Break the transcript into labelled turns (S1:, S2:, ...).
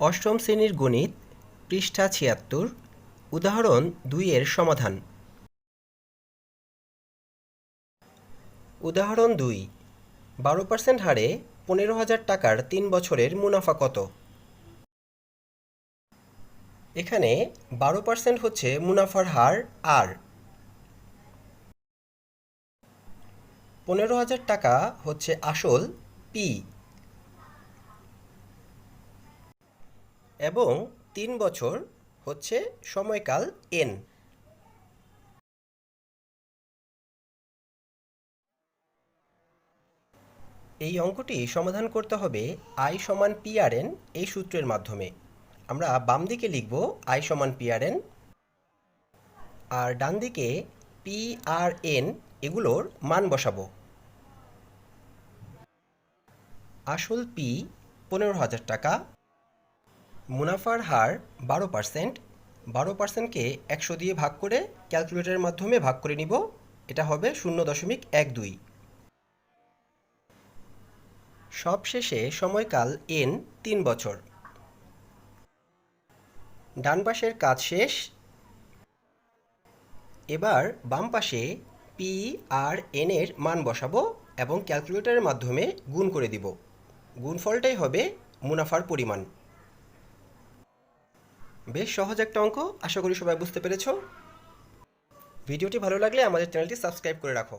S1: অষ্টম শ্রেণির গণিত, পৃষ্ঠা ছিয়াত্তর, উদাহরণ দুইয়ের সমাধান। উদাহরণ দুই, বারো পার্সেন্ট হারে পনেরো হাজার টাকার তিন বছরের মুনাফা কত? এখানে বারো পার্সেন্ট হচ্ছে মুনাফার হার আর। পনেরো হাজার টাকা হচ্ছে আসল পি। এবং তিন বছর হচ্ছে সময়কাল এন এই অঙ্কটি সমাধান করতে হবে আই সমান পিআরএন এই সূত্রের মাধ্যমে। আমরা বাম দিকে লিখব আই সমান পিআরএন আর ডান দিকে পি আর এন এগুলোর মান বসাবো। আসল পি পনেরো হাজার টাকা মুনাফার হার বারো পার্সেন্ট বারো পার্সেন্টকে একশো দিয়ে ভাগ করে ক্যালকুলেটরের মাধ্যমে ভাগ করে নিব, এটা হবে শূন্য দশমিক এক দুই। সবশেষে সময়কাল এন তিন বছর। ডান পাশের কাজ শেষ। এবার বাম পাশে পি আর এন এর মান বসাবো এবং ক্যালকুলেটরের মাধ্যমে গুণ করে দিব। গুণফলটাই হবে মুনাফার পরিমাণ। বেশ সহজ একটা অঙ্ক, আশা করি সবাই বুঝতে পেরেছ। ভিডিওটি ভালো লাগলে আমাদের চ্যানেলটি সাবস্ক্রাইব করে রাখো।